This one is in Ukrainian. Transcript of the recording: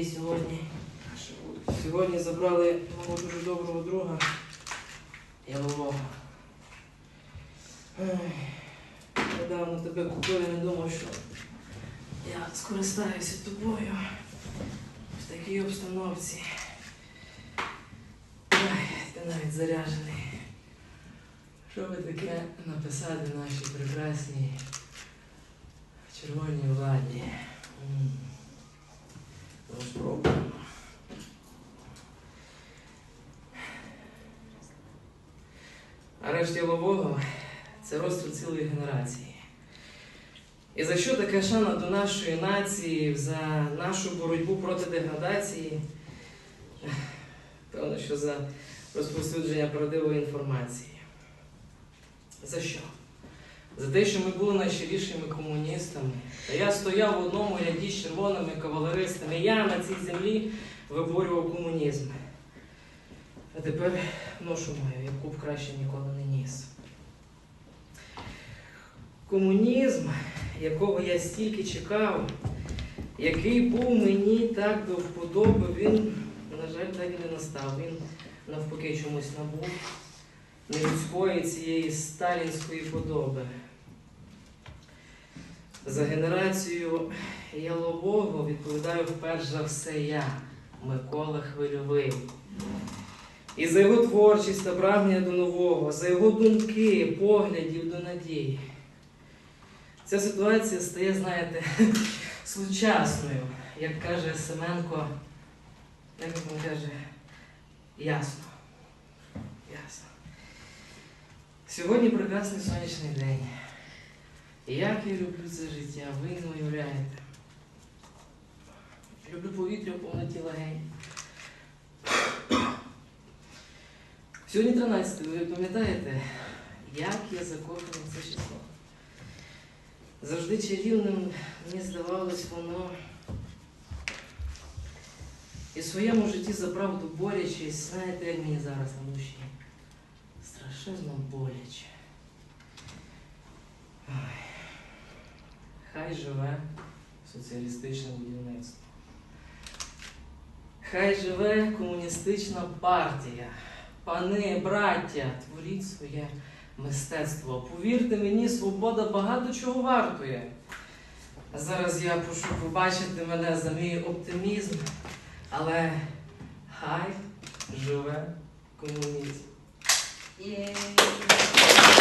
події сьогодні. Сьогодні забрали мого дуже доброго друга Ялового. Недавно тебе купили, не думав, що я скористаюся тобою в такій обстановці. Ти навіть заряджений. Що би таке написати нашій прекрасній червоній владі? Арешт Ялового це розстріл цілої генерації. І за що така шана до нашої нації, за нашу боротьбу проти деградації? Певно, що за розповсюдження правдивої інформації. За що? За те, що ми були найщирішими комуністами. Та я стояв в одному ряді з червоними кавалеристами. Я на цій землі виборював комунізм. А тепер ношу маю, яку б краще ніколи не ніс. Комунізм, якого я стільки чекав, який був мені так до вподоби, він, на жаль, так і не настав. Він навпаки чомусь набув нелюдської цієї сталінської подоби. За генерацію Ялового відповідаю перш за все я, Микола Хвильовий. І за його творчість та прагнення до нового, за його думки, поглядів до надії. Ця ситуація стає, знаєте, сучасною, як каже Семенко, як він каже, ясно. Ясно. Сьогодні прекрасний сонячний день. Як я люблю це життя, ви не уявляєте. Люблю повітря повноті легень. Сьогодні 13, ви пам'ятаєте, як я закоханий в це число? Завжди чарівним мені здавалось воно. І в своєму житті за правду борючись, знаєте, як мені зараз на душі? Страшенно боляче. Ой. Хай живе соціалістичне будівництво. Хай живе комуністична партія. Пани, браття, творіть своє мистецтво. Повірте мені, свобода багато чого вартує. Зараз я прошу побачити мене за мій оптимізм, але хай живе комунізм.